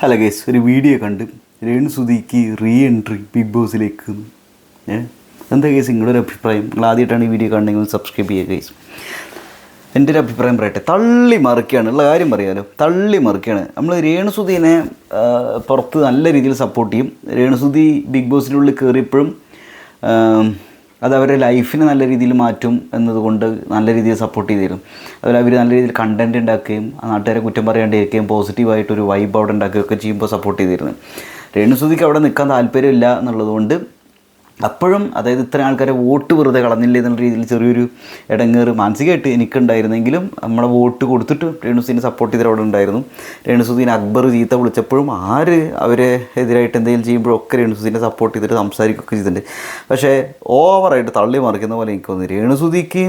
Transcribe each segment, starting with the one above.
Hello guys ഒരു video കണ്ട് രേണു സുധിക്ക് റീ എൻട്രി ബിഗ് ബോസിലേക്ക് എന്താ കേസ് നിങ്ങളുടെ ഒരു അഭിപ്രായം? നിങ്ങൾ ആദ്യമായിട്ടാണ് ഈ വീഡിയോ കാണണമെങ്കിൽ സബ്സ്ക്രൈബ് ചെയ്യുക കേസ് എന്റെ ഒരു അഭിപ്രായം പറയട്ടെ തള്ളി മറിക്കുകയാണ്. ഉള്ള കാര്യം പറയാമല്ലോ തള്ളി മറിക്കുകയാണ്. നമ്മൾ രേണുസുധീനെ പുറത്ത് നല്ല രീതിയിൽ സപ്പോർട്ട് ചെയ്യും. രേണുസുധി ബിഗ് ബോസിനുള്ളിൽ കയറിയപ്പോഴും അത് അവരുടെ ലൈഫിന് നല്ല രീതിയിൽ മാറ്റും എന്നതുകൊണ്ട് നല്ല രീതിയിൽ സപ്പോർട്ട് ചെയ്തിരുന്നു അതുപോലെ അവർ നല്ല രീതിയിൽ കണ്ടന്റ് ഉണ്ടാക്കുകയും നാട്ടുകാരെ കുറ്റം പറയാണ്ടിരിക്കുകയും പോസിറ്റീവായിട്ടൊരു വൈബ് അവിടെ ഉണ്ടാക്കുകയൊക്കെ ചെയ്യുമ്പോൾ സപ്പോർട്ട് ചെയ്തിരുന്നു രേണുസുതിക്ക് അവിടെ നിൽക്കാൻ താല്പര്യമില്ല എന്നുള്ളതുകൊണ്ട് അപ്പോഴും അതായത് ഇത്രയും ആൾക്കാരെ വോട്ട് വെറുതെ കളഞ്ഞില്ലേ എന്നുള്ള രീതിയിൽ ചെറിയൊരു ഇടങ്ങേറ് മാനസികമായിട്ട് എനിക്കുണ്ടായിരുന്നെങ്കിലും നമ്മളെ വോട്ട് കൊടുത്തിട്ട് രേണുസുദീനെ സപ്പോർട്ട് ചെയ്തിട്ട് അവിടെ ഉണ്ടായിരുന്നു. രേണുസുദ്ദീൻ അക്ബർ ചീത്ത വിളിച്ചപ്പോഴും ആര് അവരെ എതിരായിട്ട് എന്തെങ്കിലും ചെയ്യുമ്പോഴൊക്കെ രേണുസുദ്ദീനെ സപ്പോർട്ട് ചെയ്തിട്ട് സംസാരിക്കുകയൊക്കെ ചെയ്തിട്ടുണ്ട്. പക്ഷേ ഓവറായിട്ട് തള്ളി മറിക്കുന്ന പോലെ എനിക്ക് തോന്നുന്നു രേണുസുദിക്ക്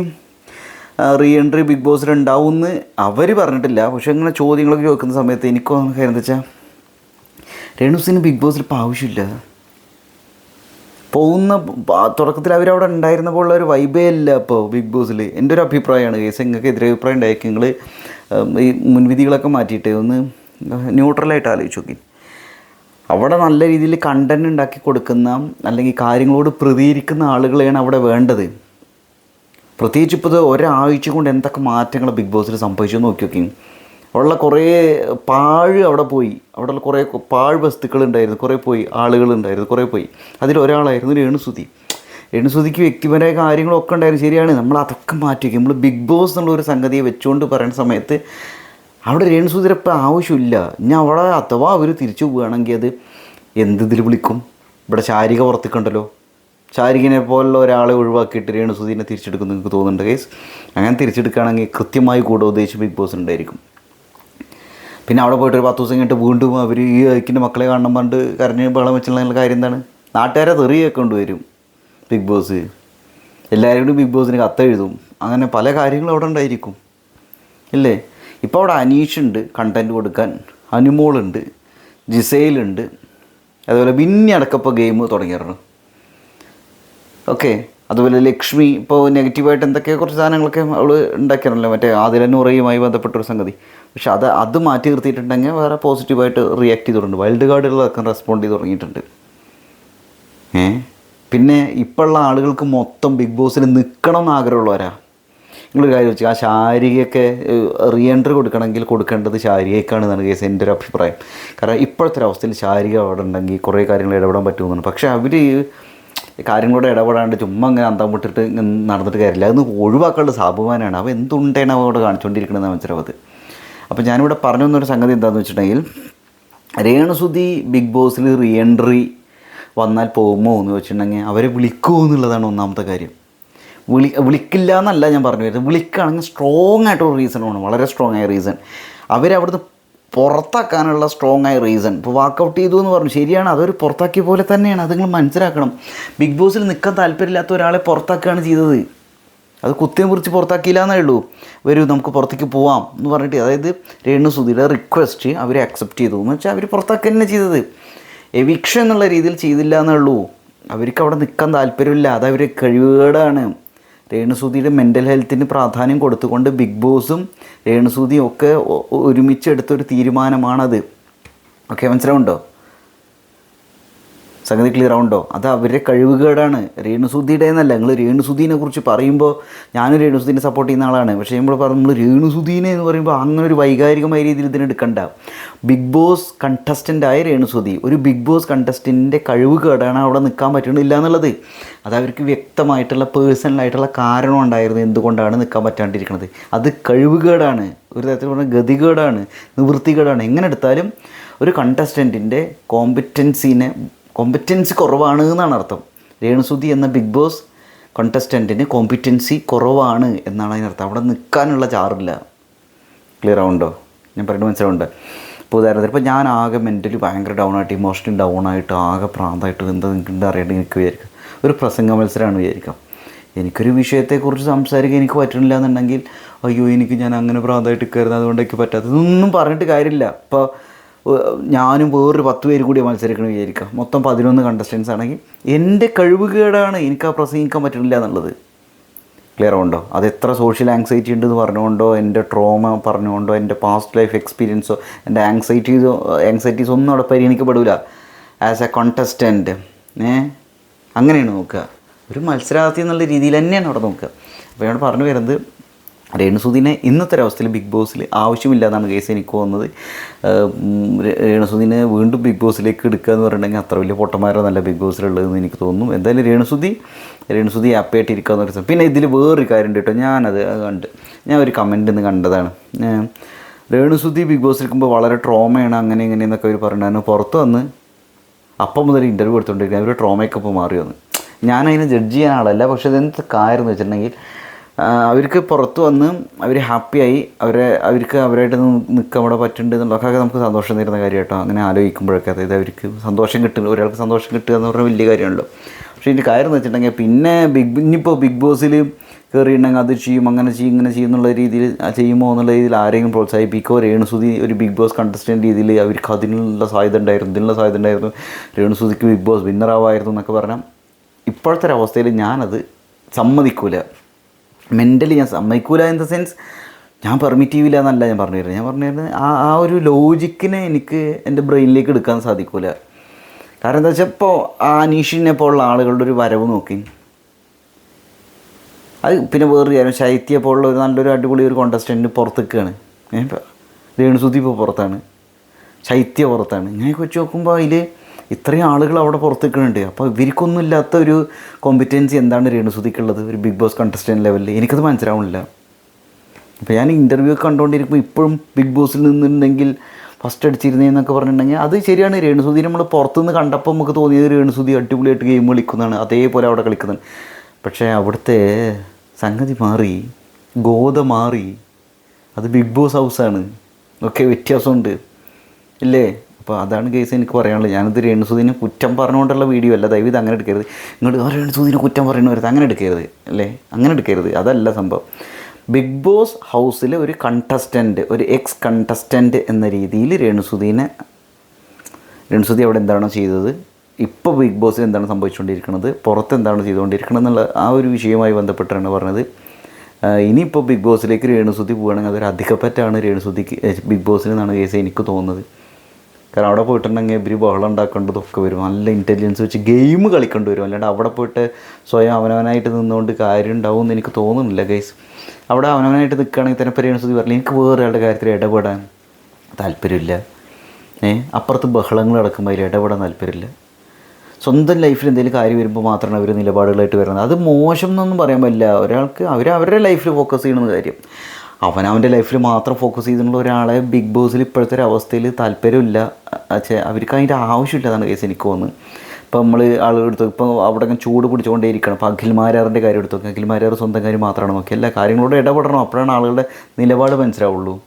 റീ എൻട്രി ബിഗ് ബോസിൽ ഉണ്ടാവുമെന്ന് അവർ പറഞ്ഞിട്ടില്ല. പക്ഷേ ഇങ്ങനെ ചോദ്യങ്ങളൊക്കെ ചോദിക്കുന്ന സമയത്ത് എനിക്ക് തോന്നുന്ന കാര്യം എന്താ വെച്ചാൽ രേണുസിന് ബിഗ് ബോസിൽ ഇപ്പോൾ ആവശ്യമില്ല. പോകുന്ന തുടക്കത്തിൽ അവരവിടെ ഉണ്ടായിരുന്നപ്പോൾ ഉള്ള ഒരു വൈബേ അല്ല ഇപ്പോൾ ബിഗ് ബോസിൽ എന്റെ ഒരു അഭിപ്രായമാണ്. കേസ് നിങ്ങൾക്ക് എതിരെ അഭിപ്രായം നിങ്ങൾ ഈ മുൻവിധികളൊക്കെ മാറ്റിയിട്ട് ഒന്ന് ന്യൂട്രലായിട്ട് ആലോചിച്ച് നോക്കി. അവിടെ നല്ല രീതിയിൽ കണ്ടന്റ് ഉണ്ടാക്കി കൊടുക്കുന്ന അല്ലെങ്കിൽ കാര്യങ്ങളോട് പ്രതികരിക്കുന്ന ആളുകളെയാണ് അവിടെ വേണ്ടത്. പ്രത്യേകിച്ച് ഇപ്പോൾ ഇത് ഒരാഴ്ച കൊണ്ട് എന്തൊക്കെ മാറ്റങ്ങൾ ബിഗ് ബോസിൽ സംഭവിച്ചു നോക്കി നോക്കി. അവിടെയുള്ള കുറേ പാഴ് അവിടെ പോയി. അവിടെയുള്ള കുറേ പാഴ് വസ്തുക്കൾ ഉണ്ടായിരുന്നു. കുറേ പോയി. ആളുകളുണ്ടായിരുന്നു കുറേ പോയി. അതിലൊരാളായിരുന്നു രേണുസുതി രേണുസുതിക്ക് വ്യക്തിപരമായ കാര്യങ്ങളൊക്കെ ഉണ്ടായിരുന്നു. ശരിയാണ്. നമ്മൾ അതൊക്കെ മാറ്റി നമ്മൾ ബിഗ് ബോസ് എന്നുള്ള ഒരു സംഗതിയെ വെച്ചുകൊണ്ട് പറയുന്ന സമയത്ത് അവിടെ രേണുസുതിരെ ഇപ്പം ആവശ്യമില്ല. ഇനി അവിടെ അഥവാ അവർ തിരിച്ചു പോവുകയാണെങ്കിൽ അത് എന്ത് വിളിക്കും? ഇവിടെ ശാരിക പുറത്തേക്കുണ്ടല്ലോ. ശാരികനെ പോലുള്ള ഒരാളെ ഒഴിവാക്കിയിട്ട് രേണുസുദീനെ തിരിച്ചെടുക്കുന്നു നിങ്ങൾക്ക് തോന്നുന്നുണ്ട് കേസ് അങ്ങനെ തിരിച്ചെടുക്കുകയാണെങ്കിൽ കൃത്യമായി കൂടെ ഉദ്ദേശിച്ച് ബിഗ് ബോസ് ഉണ്ടായിരിക്കും. പിന്നെ അവിടെ പോയിട്ട് ഒരു പത്ത് ദിവസം കഴിഞ്ഞിട്ട് വീണ്ടും അവർ ഈ ഐക്കിന്റെ മക്കളെ കാണണം പണ്ട് കരഞ്ഞ് ബഹളം വെച്ചുള്ള കാര്യം എന്താണ്? നാട്ടുകാരെ തെറിയൊക്കെ കൊണ്ടുവരും ബിഗ് ബോസ്. എല്ലാവരും കൂടി ബിഗ് ബോസിന് കത്തെഴുതും അങ്ങനെ പല കാര്യങ്ങളും അവിടെ ഉണ്ടായിരിക്കും. ഇല്ലേ? ഇപ്പോൾ അവിടെ അനീഷ് ഉണ്ട് കണ്ടന്റ് കൊടുക്കാൻ. അനുമോളുണ്ട് ജിസൈലുണ്ട് അതുപോലെ ബിന്നി അടക്കപ്പോൾ ഗെയിം തുടങ്ങിയിരുന്നു ഓക്കെ അതുപോലെ ലക്ഷ്മി ഇപ്പോൾ നെഗറ്റീവായിട്ട് എന്തൊക്കെ കുറച്ച് സാധനങ്ങളൊക്കെ അവൾ ഉണ്ടാക്കിയാണല്ലോ. മറ്റേ ആദിലനൂറയുമായി ബന്ധപ്പെട്ടൊരു സംഗതി. പക്ഷെ അത് അത് മാറ്റി നിർത്തിയിട്ടുണ്ടെങ്കിൽ വേറെ പോസിറ്റീവായിട്ട് റിയാക്ട് ചെയ്തിട്ടുണ്ട്. വൈൽഡ് കാർഡുകളൊക്കെ റെസ്പോണ്ട് ചെയ്ത് തുടങ്ങിയിട്ടുണ്ട്. ഏ? പിന്നെ ഇപ്പോഴുള്ള ആളുകൾക്ക് മൊത്തം ബിഗ് ബോസിൽ നിൽക്കണം എന്ന് ആഗ്രഹമുള്ളവരാ. നിങ്ങളൊരു കാര്യം വെച്ചാൽ ആ ശാരികയൊക്കെ റീ എൻട്രി കൊടുക്കണമെങ്കിൽ കൊടുക്കേണ്ടത് ശാരികയ്ക്കാണ് എന്നാണ് കേസ് എന്റെ ഒരു അഭിപ്രായം. കാരണം ഇപ്പോഴത്തെ ഒരു അവസ്ഥയിൽ ശാരിക അവിടെ ഉണ്ടെങ്കിൽ കുറേ കാര്യങ്ങൾ ഇടപെടാൻ പറ്റുമെന്നാണ്. പക്ഷേ അവർ കാര്യങ്ങളോട് ഇടപെടാണ്ട് ചുമ്മാ അങ്ങനെ അന്തം വിട്ടിട്ട് നടന്നിട്ട് കാര്യമില്ല. അതൊന്ന് ഒഴിവാക്കാനുള്ള സാബുമാനാണ് അവ എന്തുണ്ടേണ് അവ അവിടെ കാണിച്ചുകൊണ്ടിരിക്കണമെന്ന് മനസ്സിലാവത് അപ്പോൾ ഞാനിവിടെ പറഞ്ഞു വന്നൊരു സംഗതി എന്താണെന്ന് വെച്ചിട്ടുണ്ടെങ്കിൽ രേണുസുതി ബിഗ് ബോസിൽ റീ എൻട്രി വന്നാൽ പോകുമോ എന്ന് വെച്ചിട്ടുണ്ടെങ്കിൽ അവരെ വിളിക്കുമോ എന്നുള്ളതാണ് ഒന്നാമത്തെ കാര്യം. വിളി വിളിക്കില്ല എന്നല്ല ഞാൻ പറഞ്ഞു വരുന്നത് വിളിക്കുകയാണെങ്കിൽ സ്ട്രോങ് ആയിട്ടുള്ള റീസൺ വേണം. വളരെ സ്ട്രോങ് ആയ റീസൺ അവരവിടുന്ന് പുറത്താക്കാനുള്ള സ്ട്രോങ് ആയ റീസൺ ഇപ്പോൾ വാക്കൗട്ട് ചെയ്തു എന്ന് പറഞ്ഞു. ശരിയാണ്. അതൊരു പുറത്താക്കിയ പോലെ തന്നെയാണ്. അത് നിങ്ങൾ മനസ്സിലാക്കണം. ബിഗ് ബോസിൽ നിൽക്കാൻ താല്പര്യമില്ലാത്ത ഒരാളെ പുറത്താക്കുകയാണ് ചെയ്തത്. അത് കുത്തിയെ കുറിച്ച് പുറത്താക്കിയില്ല എന്നേ ഉള്ളൂ. വരൂ നമുക്ക് പുറത്തേക്ക് പോവാം എന്ന് പറഞ്ഞിട്ട് അതായത് രേണു സുധിയുടെ റിക്വസ്റ്റ് അവർ അക്സെപ്റ്റ് ചെയ്തു. എന്ന് വെച്ചാൽ അവർ പുറത്താക്കുക തന്നെ ചെയ്തത്. എവിക്ഷൻ എന്നുള്ള രീതിയിൽ ചെയ്തില്ല എന്നേ ഉള്ളൂ. അവർക്ക് അവിടെ നിൽക്കാൻ താല്പര്യമില്ല. അത് അവർ കഴിവുകേടാണ്. രേണുസൂതിയുടെ മെന്റൽ ഹെൽത്തിന് പ്രാധാന്യം കൊടുത്തുകൊണ്ട് ബിഗ് ബോസും രേണുസൂതിയും ഒക്കെ ഒരുമിച്ചെടുത്തൊരു തീരുമാനമാണത്. ഓക്കെ മനസ്സിലാവുണ്ടോ സംഗതി ക്ലിയർ ആവുണ്ടോ അത് അവരുടെ കഴിവുകേടാണ്. രേണുസുദ്ധിയുടെ എന്നല്ല നിങ്ങൾ രേണുസുദ്ദീനെ കുറിച്ച് പറയുമ്പോൾ ഞാനും രേണുസുദ്ദീനെ സപ്പോർട്ട് ചെയ്യുന്ന ആളാണ്. പക്ഷേ നമ്മൾ പറഞ്ഞു നമ്മൾ രേണുസുദ്ദീനെ എന്ന് പറയുമ്പോൾ അങ്ങനെ ഒരു വൈകാരികമായ രീതിയിൽ ഇതിനെ എടുക്കണ്ട. ബിഗ് ബോസ് കണ്ടസ്റ്റന്റായ രേണുസുദ്ധി ഒരു ബിഗ് ബോസ് കണ്ടസ്റ്റന്റിന്റെ കഴിവുകേടാണ് അവിടെ നിൽക്കാൻ പറ്റണില്ല എന്നുള്ളത് അത് അവർക്ക് വ്യക്തമായിട്ടുള്ള പേഴ്സണലായിട്ടുള്ള കാരണം ഉണ്ടായിരുന്നു എന്തുകൊണ്ടാണ് നിൽക്കാൻ പറ്റാണ്ടിരിക്കുന്നത്. അത് കഴിവുകേടാണ്. ഒരു തരത്തിൽ പറഞ്ഞാൽ ഗതികേടാണ് നിവൃത്തികേടാണ്. എങ്ങനെ എടുത്താലും ഒരു കണ്ടസ്റ്റന്റിന്റെ കോമ്പറ്റൻസിനെ കോമ്പറ്റൻസി കുറവാണ് എന്നാണ് അർത്ഥം. രേണുസുതി എന്ന ബിഗ് ബോസ് കോണ്ടസ്റ്റന്റിന് കോമ്പറ്റൻസി കുറവാണ് എന്നാണ് അതിനർത്ഥം അവിടെ നിൽക്കാനുള്ള ചാറില്ല. ക്ലിയർ ആവുണ്ടോ ഞാൻ പറയുന്നത് മനസ്സിലാവുണ്ട് ഇപ്പോൾ ഉദാഹരണത്തിന് ഇപ്പോൾ ഞാൻ ആകെ മെന്റലി ഭയങ്കര ഡൗൺ ആയിട്ട് ഇമോഷണലി ഡൗൺ ആയിട്ട് ആകെ പ്രാന്തമായിട്ട് എന്താ നിങ്ങൾക്ക് അറിയേണ്ടത് എനിക്ക് വിചാരിക്കാം. ഒരു പ്രസംഗ മത്സരമാണ് വിചാരിക്കാം. എനിക്കൊരു വിഷയത്തെക്കുറിച്ച് സംസാരിക്കാൻ എനിക്ക് പറ്റണില്ല എന്നുണ്ടെങ്കിൽ അയ്യോ എനിക്ക് ഞാൻ അങ്ങനെ പ്രാന്തമായിട്ട് കയറുന്നത് അതുകൊണ്ട് എനിക്ക് പറ്റാത്തതൊന്നും പറഞ്ഞിട്ട് കാര്യമില്ല. ഇപ്പോൾ ഞാനും വേറൊരു പത്ത് പേര് കൂടി മത്സരിക്കണം വിചാരിക്കാം മൊത്തം പതിനൊന്ന് കണ്ടസ്റ്റൻസ് ആണെങ്കിൽ എന്റെ കഴിവുകേടാണ് എനിക്ക് ആ പ്രസംഗിക്കാൻ പറ്റുന്നില്ല എന്നുള്ളത്. ക്ലിയർ ഉണ്ടോ അത് എത്ര സോഷ്യൽ ആങ്സൈറ്റി ഉണ്ടെന്ന് പറഞ്ഞുകൊണ്ടോ എന്റെ ട്രോമ പറഞ്ഞുകൊണ്ടോ എന്റെ പാസ്റ്റ് ലൈഫ് എക്സ്പീരിയൻസോ എന്റെ ആങ്സൈറ്റീസോ ആങ്സൈറ്റീസ് ഒന്നും അവിടെ പരിഗണിക്കപ്പെടില്ല ആസ് എ കോണ്ടസ്റ്റന്റ് ഏ? അങ്ങനെയാണ് നോക്കുക. ഒരു മത്സരാർത്ഥി എന്നുള്ള രീതിയിൽ തന്നെയാണ് അവിടെ നോക്കുക. അപ്പോൾ ഞാൻ പറഞ്ഞു വരുന്നത് രേണുസുദിനെ ഇന്നത്തെ ഒരവസ്ഥയിൽ ബിഗ് ബോസിൽ ആവശ്യമില്ല കേസ് എനിക്ക് തോന്നുന്നത്. രേണുസുദിനെ വീണ്ടും ബിഗ് ബോസിലേക്ക് എടുക്കുക എന്ന് പറഞ്ഞിട്ടുണ്ടെങ്കിൽ അത്ര വലിയ പൊട്ടന്മാരോ നല്ല ബിഗ് ബോസിലുള്ളതെന്ന് എനിക്ക് തോന്നുന്നു. എന്തായാലും രേണുസുതി രേണുസുതി ഹാപ്പിയായിട്ട് ഇരിക്കുക എന്ന് പറയുന്നത് പിന്നെ ഇതിൽ വേറൊരു കാര്യം കേട്ടോ. ഞാനത് കണ്ട് ഞാൻ ഒരു കമന്റ് ഇന്ന് കണ്ടതാണ്. രേണുസുതി ബിഗ് ബോസിൽ ഇരിക്കുമ്പോൾ വളരെ ട്രോമയാണ് അങ്ങനെ ഇങ്ങനെ എന്നൊക്കെ അവർ പറഞ്ഞായിരുന്നു. പുറത്ത് വന്ന് അപ്പം മുതൽ ഇന്റർവ്യൂ എടുത്തുകൊണ്ടിരിക്കുന്നത് അവർ ട്രോമയൊക്കെ ഇപ്പോൾ മാറി വന്ന് ഞാനതിനെ ജഡ്ജ് ചെയ്യാൻ ആളല്ല. പക്ഷേ ഇതെന്ത് കാര്യം എന്ന് വെച്ചിട്ടുണ്ടെങ്കിൽ അവർക്ക് പുറത്ത് വന്ന് അവർ ഹാപ്പിയായി അവരെ അവർക്ക് അവരായിട്ട് നിൽക്കാൻ അവിടെ പറ്റുന്നുണ്ട് എന്നുള്ളതൊക്കെ നമുക്ക് സന്തോഷം തരുന്ന കാര്യം കേട്ടോ അങ്ങനെ ആലോചിക്കുമ്പോഴൊക്കെ അതായത് അവർക്ക് സന്തോഷം കിട്ടുന്നു ഒരാൾക്ക് സന്തോഷം കിട്ടുക എന്ന് പറഞ്ഞാൽ വലിയ കാര്യമാണല്ലോ. പക്ഷേ ഇതിന്റെ കാര്യം എന്ന് വെച്ചിട്ടുണ്ടെങ്കിൽ പിന്നെ ബിഗ് ഇനിയിപ്പോൾ ബിഗ് ബോസിൽ കയറിയിട്ടുണ്ടെങ്കിൽ അത് ചെയ്യും അങ്ങനെ ചെയ്യും ഇങ്ങനെ ചെയ്യും എന്നുള്ള രീതിയിൽ ചെയ്യുമോ എന്നുള്ള രീതിയിൽ ആരെങ്കിലും പ്രോത്സാഹിപ്പിക്കുമോ? രേണുസുതി ഒരു ബിഗ് ബോസ് കണ്ടസ്റ്റന്റ് രീതിയിൽ അവർക്ക് അതിനുള്ള സാധ്യത ഉണ്ടായിരുന്നു ഇതിനുള്ള സാധ്യത ഉണ്ടായിരുന്നു. രേണുസുതിക്ക് ബിഗ് ബോസ് വിന്നറാവായിരുന്നു എന്നൊക്കെ പറഞ്ഞാൽ ഇപ്പോഴത്തെ ഒരു അവസ്ഥയിൽ ഞാനത് സമ്മതിക്കൂല. മെന്റലി ഞാൻ സമ്മതിക്കൂല ഇൻ ദ സെൻസ് ഞാൻ പെർമിറ്റീവില്ല എന്നല്ല ഞാൻ പറഞ്ഞു തരുന്നത് ഞാൻ പറഞ്ഞു തരുന്നത് ആ ആ ഒരു ലോജിക്കിനെ എനിക്ക് എന്റെ ബ്രെയിനിലേക്ക് എടുക്കാൻ സാധിക്കൂല. കാരണം എന്താ വെച്ചാൽ ഇപ്പോൾ ആ അനീഷിനെ പോലുള്ള ആളുകളുടെ ഒരു വരവ് നോക്കി. അത് പിന്നെ വേറൊരു കാര്യം ശൈത്യ പോലുള്ള ഒരു നല്ലൊരു അടിപൊളി ഒരു കോണ്ടസ്റ്റന്റ് പുറത്തേക്കാണ് രേണുസുതി ഇപ്പോൾ പുറത്താണ്. ശൈത്യ പുറത്താണ്. ഞാൻ വെച്ച് നോക്കുമ്പോൾ അതിൽ ഇത്രയും ആളുകൾ അവിടെ പുറത്ത് നിൽക്കുന്നുണ്ട് അപ്പോൾ ഇവർക്കൊന്നും ഇല്ലാത്ത ഒരു കോമ്പിറ്റൻസി എന്താണ് രേണുസുതിക്കുള്ളത്? ഒരു ബിഗ് ബോസ് കണ്ടസ്റ്റന്റ് ലെവലിൽ എനിക്കത് മനസ്സിലാവുന്നില്ല. അപ്പോൾ ഞാൻ ഇന്റർവ്യൂ കണ്ടുകൊണ്ടിരിക്കുമ്പോൾ ഇപ്പോഴും ബിഗ് ബോസിൽ നിന്നുണ്ടെങ്കിൽ ഫസ്റ്റ് അടിച്ചിരുന്നതെന്നൊക്കെ പറഞ്ഞിട്ടുണ്ടെങ്കിൽ അത് ശരിയാണ്. രേണുസുതി നമ്മൾ പുറത്തുനിന്ന് കണ്ടപ്പോൾ നമുക്ക് തോന്നിയത് രേണുസുതി അടിപൊളിയായിട്ട് ഗെയിം കളിക്കുന്നതാണ് അതേപോലെ അവിടെ കളിക്കുന്നത് പക്ഷേ അവിടുത്തെ സംഗതി മാറി. ഗോത മാറി. അത് ബിഗ് ബോസ് ഹൗസാണ് ഒക്കെ വ്യത്യാസമുണ്ട്. ഇല്ലേ? അപ്പോൾ അതാണ് കേസ് എനിക്ക് പറയാനുള്ളത്. ഞാനിത് രേണുസുദിനെ കുറ്റം പറഞ്ഞുകൊണ്ടുള്ള വീഡിയോ അല്ല. ദയവ് ഇത് അങ്ങനെ എടുക്കരുത്. ഇങ്ങോട്ട് ആ രേണുസുദിനെ കുറ്റം പറയുന്നവരുത് അങ്ങനെ എടുക്കരുത്. അല്ലേ? അങ്ങനെ എടുക്കരുത്. അതല്ല സംഭവം. ബിഗ് ബോസ് ഹൗസിലെ ഒരു കണ്ടസ്റ്റന്റ് ഒരു എക്സ് കണ്ടസ്റ്റന്റ് എന്ന രീതിയിൽ രേണുസുദീനെ രേണുസുദി അവിടെ എന്താണോ ചെയ്തത്? ഇപ്പോൾ ബിഗ് ബോസിൽ എന്താണ് സംഭവിച്ചുകൊണ്ടിരിക്കുന്നത്? പുറത്ത് എന്താണ് ചെയ്തുകൊണ്ടിരിക്കുന്നത് എന്നുള്ള ആ ഒരു വിഷയവുമായി ബന്ധപ്പെട്ടാണ് പറഞ്ഞത്. ഇനിയിപ്പോൾ ബിഗ് ബോസിലേക്ക് രേണുസുതി പോവുകയാണെങ്കിൽ അതൊരു അധികപ്പറ്റാണ് രേണുസുതിക്ക് ബിഗ് ബോസിൽ നിന്നാണ് കേസ് എനിക്ക് തോന്നുന്നത്. കാരണം അവിടെ പോയിട്ടുണ്ടെങ്കിൽ ഇവർ ബഹളം ഉണ്ടാക്കേണ്ടതൊക്കെ വരും. നല്ല ഇന്റലിജൻസ് വെച്ച് ഗെയിം കളിക്കേണ്ടി വരും. അല്ലാണ്ട് അവിടെ പോയിട്ട് സ്വയം അവനവനായിട്ട് നിന്നുകൊണ്ട് കാര്യം ഉണ്ടാവും എന്ന് എനിക്ക് തോന്നുന്നില്ല ഗൈസ് അവിടെ അവനവനായിട്ട് നിൽക്കുകയാണെങ്കിൽ തന്നെ രേണുസുതി പറഞ്ഞില്ല എനിക്ക് വേറെ ആളുടെ കാര്യത്തിൽ ഇടപെടാൻ താല്പര്യമില്ല. ഏ? അപ്പുറത്ത് ബഹളങ്ങൾ നടക്കുമ്പോൾ അതിൽ ഇടപെടാൻ താല്പര്യമില്ല. സ്വന്തം ലൈഫിൽ എന്തെങ്കിലും കാര്യം വരുമ്പോൾ മാത്രമാണ് അവർ നിലപാടുകളായിട്ട് വരുന്നത്. അത് മോശം എന്നൊന്നും പറയാൻ പറ്റില്ല. ഒരാൾക്ക് അവർ അവരുടെ ലൈഫിൽ ഫോക്കസ് ചെയ്യണമെന്ന് കാര്യം. അവൻ അവന്റെ ലൈഫിൽ മാത്രം ഫോക്കസ് ചെയ്തിട്ടുള്ള ഒരാളെ ബിഗ് ബോസിൽ ഇപ്പോഴത്തെ ഒരു അവസ്ഥയിൽ താല്പര്യമില്ല. പക്ഷേ അവർക്ക് അതിന്റെ ആവശ്യമില്ല എന്നാണ് കേസ് എനിക്ക് തോന്നുന്നത് ഇപ്പം നമ്മൾ ആളുകൾ എടുത്തു ഇപ്പോൾ അവിടെ ചൂട് പിടിച്ചുകൊണ്ടേ ഇരിക്കണം അപ്പോൾ അഖിൽമാരാറിന്റെ കാര്യം എടുത്തു നോക്കി അഖിൽമാരാർ സ്വന്തം കാര്യം മാത്രമാണ് നോക്കി എല്ലാ കാര്യങ്ങളോട് ഇടപെടണം. അപ്പോഴാണ് ആളുകളുടെ നിലപാട് മനസ്സിലാവുള്ളൂ.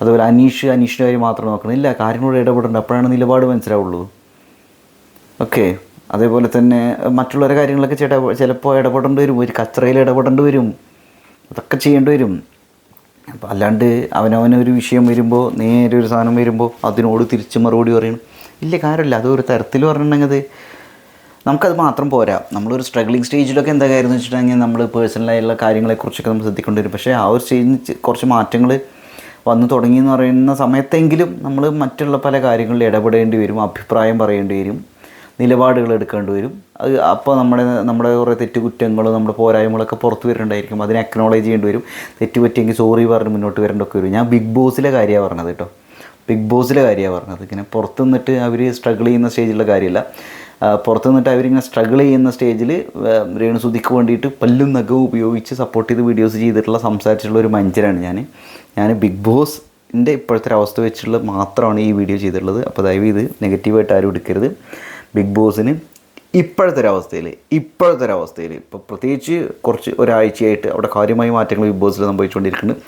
അതുപോലെ അനീഷ് അനീഷിന്റെ കാര്യം മാത്രം നോക്കണം. ഇല്ല കാര്യങ്ങളോട് ഇടപെടേണ്ട. അപ്പോഴാണ് നിലപാട് മനസ്സിലാവുള്ളൂ. ഓക്കെ. അതേപോലെ തന്നെ മറ്റുള്ളവരുടെ കാര്യങ്ങളൊക്കെ ചേട്ടാ ചിലപ്പോൾ ഇടപെടേണ്ടി വരും. ഒരു കച്ചറയിൽ ഇടപെടേണ്ടി വരും. അതൊക്കെ ചെയ്യേണ്ടി വരും. അപ്പം അല്ലാണ്ട് അവനവനൊരു വിഷയം വരുമ്പോൾ നേരെ ഒരു സാധനം വരുമ്പോൾ അതിനോട് തിരിച്ച് മറുപടി പറയണം. ഇല്ല കാര്യമില്ല. അത് ഒരു തരത്തിൽ പറഞ്ഞിട്ടുണ്ടെങ്കിൽ നമുക്കത് മാത്രം പോരാ. നമ്മളൊരു സ്ട്രഗ്ലിംഗ് സ്റ്റേജിലൊക്കെ എന്താ കാര്യം എന്ന് വെച്ചിട്ടുണ്ടെങ്കിൽ നമ്മൾ പേഴ്സണലായുള്ള കാര്യങ്ങളെക്കുറിച്ചൊക്കെ നമ്മൾ ശ്രദ്ധിക്കേണ്ടി വരും. പക്ഷേ ആ ഒരു സ്റ്റേജിൽ കുറച്ച് മാറ്റങ്ങൾ വന്നു തുടങ്ങി എന്ന് പറയുന്ന സമയത്തെങ്കിലും നമ്മൾ മറ്റുള്ള പല കാര്യങ്ങളിൽ ഇടപെടേണ്ടി വരും അഭിപ്രായം പറയേണ്ടി വരും. നിലപാടുകൾ എടുക്കേണ്ടി വരും. അത് അപ്പോൾ നമ്മുടെ നമ്മുടെ കുറേ തെറ്റുകുറ്റങ്ങളും നമ്മുടെ പോരായ്മകളൊക്കെ പുറത്ത് വരുന്നുണ്ടായിരിക്കും അതിനെ അക്നോളേജ് ചെയ്യേണ്ടി വരും. തെറ്റുപറ്റിയെങ്കിൽ സോറി പറഞ്ഞ് മുന്നോട്ട് വരേണ്ടൊക്കെ വരും. ഞാൻ ബിഗ് ബോസിലെ കാര്യമാണ് പറഞ്ഞത് കേട്ടോ. ബിഗ് ബോസിലെ കാര്യമാണ് പറഞ്ഞത്. ഇങ്ങനെ പുറത്ത് നിന്നിട്ട് അവർ സ്ട്രഗിൾ ചെയ്യുന്ന സ്റ്റേജിലുള്ള കാര്യമല്ല. പുറത്ത് നിന്നിട്ട് അവരിങ്ങനെ സ്ട്രഗിൾ ചെയ്യുന്ന സ്റ്റേജിൽ രേണുസുതിക്ക് വേണ്ടിയിട്ട് പല്ലും നഖവും ഉപയോഗിച്ച് സപ്പോർട്ട് ചെയ്ത് വീഡിയോസ് ചെയ്തിട്ടുള്ള സംസാരിച്ചിട്ടുള്ള ഒരു മനുഷ്യരാണ് ഞാൻ ഞാൻ ബിഗ് ബോസിന്റെ ഇപ്പോഴത്തെ ഒരു അവസ്ഥ വെച്ചുള്ള മാത്രമാണ് ഈ വീഡിയോ ചെയ്തിട്ടുള്ളത്. അപ്പോൾ ദയവ് ഇത് നെഗറ്റീവായിട്ട് ആരും എടുക്കരുത്. ബിഗ് ബോസിന് ഇപ്പോഴത്തെ ഒരവസ്ഥയിൽ ഇപ്പോഴത്തെ ഒരവസ്ഥയിൽ ഇപ്പോൾ പ്രത്യേകിച്ച് കുറച്ച് ഒരാഴ്ചയായിട്ട് അവിടെ കാര്യമായ മാറ്റങ്ങൾ ബിഗ് ബോസിൽ സംഭവിച്ചുകൊണ്ടിരിക്കുന്നുണ്ട്.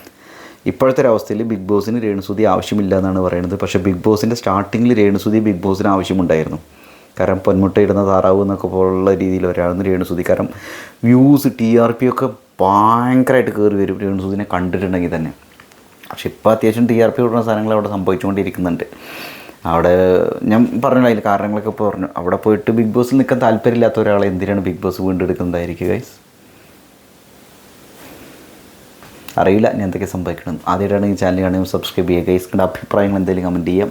ഇപ്പോഴത്തെ ഒരവസ്ഥയിൽ ബിഗ് ബോസിന് രേണുസുതി ആവശ്യമില്ല എന്നാണ് പറയുന്നത്. പക്ഷേ ബിഗ് ബോസിന്റെ സ്റ്റാർട്ടിങ്ങിൽ രേണുസുതി ബിഗ് ബോസിന് ആവശ്യമുണ്ടായിരുന്നു. കാരണം പൊന്മുട്ടയിടുന്ന താറാവ് എന്നൊക്കെ പോലുള്ള രീതിയിൽ ഒരാളെന്ന് രേണുസുതി. കാരണം വ്യൂസ് ടി ആർ പി ഒക്കെ ഭയങ്കരമായിട്ട് കയറി വരും രേണുസുദിനെ കണ്ടിട്ടുണ്ടെങ്കിൽ തന്നെ. പക്ഷെ ഇപ്പോൾ അത്യാവശ്യം ടി ആർ പി കൊടുക്കുന്ന സാധനങ്ങൾ അവിടെ സംഭവിച്ചുകൊണ്ടിരിക്കുന്നുണ്ട്. അവിടെ ഞാൻ പറഞ്ഞില്ല അതിൽ കാരണങ്ങളൊക്കെ പറഞ്ഞു. അവിടെ പോയിട്ട് ബിഗ് ബോസിൽ നിൽക്കാൻ താല്പര്യമില്ലാത്ത ഒരാളെ എന്തിനാണ് ബിഗ് ബോസ് വീണ്ടെടുക്കുന്നതായിരിക്കും ഗൈസ് അറിയില്ല ഞാൻ എന്തൊക്കെ സംഭവിക്കണം. ആദ്യമായിട്ടാണ് ഈ ചാനൽ കാണുമ്പോൾ സബ്സ്ക്രൈബ് ചെയ്യുക ഗൈസ് കണ്ട അഭിപ്രായങ്ങൾ എന്തെങ്കിലും കമന്റ് ചെയ്യാം.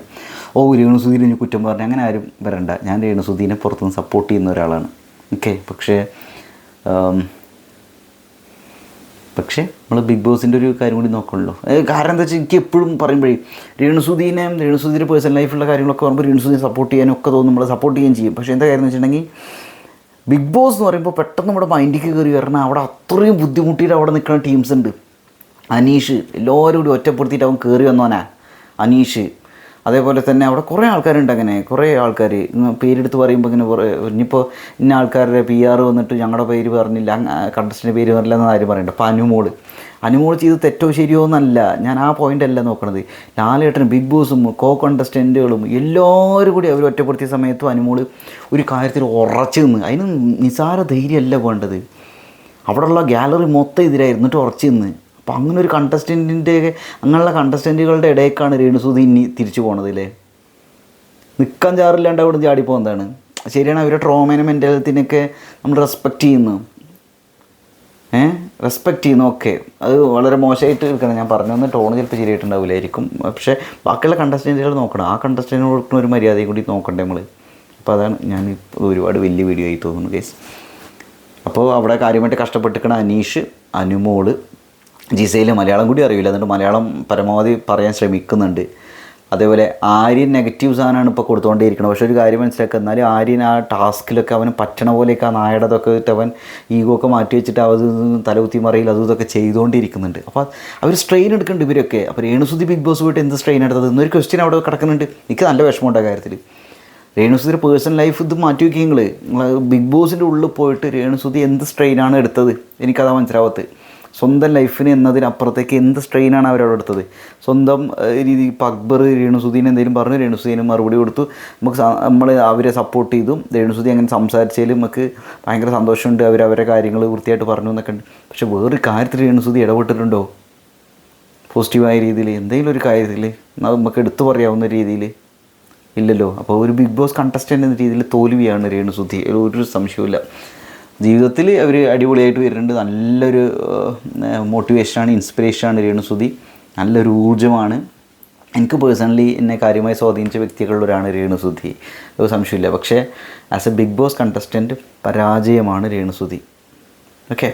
ഓ രേണുസുധീനെ ഇനി കുറ്റം പറഞ്ഞു അങ്ങനെ ആരും വരണ്ട. ഞാൻ രേണുസുധീനെ പുറത്തുനിന്ന് സപ്പോർട്ട് ചെയ്യുന്ന ഒരാളാണ്. ഓക്കെ പക്ഷേ പക്ഷേ നമ്മൾ ബിഗ് ബോസിന്റെ ഒരു കാര്യം കൂടി നോക്കണല്ലോ. ഏ, കാരണം എന്താ വെച്ചാൽ എനിക്ക് എപ്പോഴും പറയുമ്പോഴേ രേണുസുദീനെ രേണുസുദീന്റെ പേഴ്സണൽ ലൈഫിലുള്ള കാര്യങ്ങളൊക്കെ പറയുമ്പോൾ രേണുസുദീനെ സപ്പോർട്ട് ചെയ്യാനും ഒക്കെ തോന്നും നമ്മൾ സപ്പോർട്ട് ചെയ്യുകയും ചെയ്യും. പക്ഷേ എന്താ കാര്യം എന്ന് വെച്ചിട്ടുണ്ടെങ്കിൽ ബിഗ് ബോസ് എന്ന് പറയുമ്പോൾ പെട്ടെന്ന് നമ്മുടെ മൈൻഡിലേക്ക് കയറി വരണം അവിടെ അത്രയും ബുദ്ധിമുട്ടിയിട്ട് അവിടെ നിൽക്കുന്ന ടീംസ് ഉണ്ട്. അനീഷ് എല്ലാവരും കൂടി ഒറ്റപ്പെടുത്തിയിട്ട് അവൻ കയറി വന്നവനാ. അനീഷ് അതേപോലെ തന്നെ അവിടെ കുറേ ആൾക്കാരുണ്ട് അങ്ങനെ. കുറേ ആൾക്കാർ പേരെടുത്ത് പറയുമ്പോൾ ഇങ്ങനെ കുറേ ഇനിയിപ്പോൾ ഇന്ന ആൾക്കാരുടെ പി ആർ വന്നിട്ട് ഞങ്ങളുടെ പേര് പറഞ്ഞില്ല കണ്ടസ്റ്റിന്റെ പേര് പറഞ്ഞില്ല എന്ന് ആരും പറയണ്ട. അപ്പോൾ അനുമോൾ. അനുമോൾ ചെയ്ത് തെറ്റോ ശരിയോ എന്നല്ല. ഞാൻ ആ പോയിന്റ് അല്ല നോക്കണത്. ലാലേട്ടനും ബിഗ് ബോസും കോ കണ്ടസ്റ്റന്റുകളും എല്ലാവരും കൂടി അവർ ഒറ്റപ്പെടുത്തിയ സമയത്തും അനുമോൾ ഒരു കാര്യത്തിൽ ഉറച്ചു നിന്ന്. അതിന് നിസാര ധൈര്യമല്ല വേണ്ടത്. അവിടെയുള്ള ഗാലറി മൊത്തം എതിരായിരുന്നിട്ട് ഉറച്ചു നിന്ന്. അപ്പം അങ്ങനെ ഒരു കണ്ടസ്റ്റന്റിന്റെ അങ്ങനെയുള്ള കണ്ടസ്റ്റന്റുകളുടെ ഇടയ്ക്കാണ് രേണുസൂതി ഇനി തിരിച്ചു പോണത് അല്ലേ നിൽക്കാൻ ചാറില്ലാണ്ട് അവിടെ ചാടി പോകുന്നതാണ് ശരിയാണ് അവരുടെ ട്രോമേനെ മെന്റാലിറ്റിനൊക്കെ നമ്മൾ റെസ്പെക്റ്റ് ചെയ്യുന്നു. ഏ? റെസ്പെക്റ്റ് ചെയ്യുന്നു ഓക്കെ അത് വളരെ മോശമായിട്ട് എടുക്കണം. ഞാൻ പറഞ്ഞു തന്നെ ടോൺ ചിലപ്പോൾ ശരിയായിട്ടുണ്ടാവില്ലായിരിക്കും. പക്ഷേ ബാക്കിയുള്ള കണ്ടസ്റ്റന്റുകൾ നോക്കണം. ആ കണ്ടസ്റ്റന്റിന് കൊടുക്കുന്ന ഒരു മര്യാദയും കൂടി നോക്കണ്ടേ നമ്മൾ അപ്പോൾ അതാണ് ഞാൻ ഒരുപാട് വലിയ വീഡിയോ ആയി തോന്നുന്നു കേസ് അപ്പോൾ അവിടെ കാര്യമായിട്ട് കഷ്ടപ്പെട്ടിരിക്കണ അനീഷ് അനുമോൾ ജിസയിൽ മലയാളം കൂടി അറിയില്ല. എന്നിട്ട് മലയാളം പരമാവധി പറയാൻ ശ്രമിക്കുന്നുണ്ട്. അതേപോലെ ആര്യൻ നെഗറ്റീവ് സാധനമാണ് ഇപ്പോൾ കൊടുത്തുകൊണ്ടേയിരിക്കുന്നത് പക്ഷേ ഒരു കാര്യം മനസ്സിലാക്കുക എന്നാൽ ആര്യൻ ആ ടാസ്കിലൊക്കെ അവന് പറ്റണ പോലെയൊക്കെ ആ നായടതൊക്കെ ഇട്ട് അവൻ ഈഗോ ഒക്കെ മാറ്റി വെച്ചിട്ട് അവർ തലകുത്തി മറിയിൽ അതും ഇതൊക്കെ ചെയ്തുകൊണ്ടിരിക്കുന്നുണ്ട് അപ്പോൾ അവർ സ്ട്രെയിൻ എടുക്കുന്നുണ്ട് ഇവരൊക്കെ. അപ്പോൾ രേണുസുതി ബിഗ് ബോസ് പോയിട്ട് എന്ത് സ്ട്രെയിൻ എടുത്തത്? എന്നൊരു ക്വസ്റ്റ്യൻ അവിടെ കിടക്കുന്നുണ്ട്. എനിക്ക് നല്ല വിഷമമുണ്ട് ആ കാര്യത്തിൽ രേണുസുതിയുടെ പേഴ്സണൽ ലൈഫ് ഇത് മാറ്റി വയ്ക്കുക നിങ്ങൾ ബിഗ് ബോസിന്റെ ഉള്ളിൽ പോയിട്ട് രേണുസുതി എന്ത് സ്ട്രെയിനാണ് എടുത്തത്? എനിക്കതാ മനസ്സിലാവത്ത് സ്വന്തം ലൈഫിന് എന്നതിനപ്പുറത്തേക്ക് എന്ത് സ്ട്രെയിനാണ് അവരവിടെ എടുത്തത്? സ്വന്തം രീതി ഇപ്പോൾ അക്ബർ രേണുസുദീൻ എന്തെങ്കിലും പറഞ്ഞു രേണുസുദീന് മറുപടി കൊടുത്തു. നമുക്ക് നമ്മൾ അവരെ സപ്പോർട്ട് ചെയ്തു. രേണുസുദീൻ അങ്ങനെ സംസാരിച്ചതിൽ നമുക്ക് ഭയങ്കര സന്തോഷമുണ്ട്. അവർ അവരെ കാര്യങ്ങൾ വൃത്തിയായിട്ട് പറഞ്ഞു എന്നൊക്കെ ഉണ്ട്. പക്ഷേ വേറൊരു കാര്യത്തിൽ രേണുസുദി ഇടപെട്ടിട്ടുണ്ടോ? പോസിറ്റീവായ രീതിയിൽ? എന്തെങ്കിലും ഒരു കാര്യത്തിൽ? നമുക്ക് എടുത്തു പറയാവുന്ന രീതിയിൽ? ഇല്ലല്ലോ. അപ്പോൾ ഒരു ബിഗ് ബോസ് കണ്ടസ്റ്റന്റ് എന്ന രീതിയിൽ തോൽവിയാണ് രേണുസുദ്ധി ഒരു സംശയവുമില്ല. ജീവിതത്തിൽ അവർ അടിപൊളിയായിട്ട് വരുന്നുണ്ട്. നല്ലൊരു മോട്ടിവേഷനാണ് ഇൻസ്പിറേഷനാണ് രേണുസുതി നല്ലൊരു ഊർജമാണ്. എനിക്ക് പേഴ്സണലി എന്നെ കാര്യമായി സ്വാധീനിച്ച വ്യക്തികളിലൊരാണ് രേണുസുധി ഒരു സംശയമില്ല പക്ഷേ as a big boss contestant പരാജയമാണ് രേണുസുധി ഓക്കെ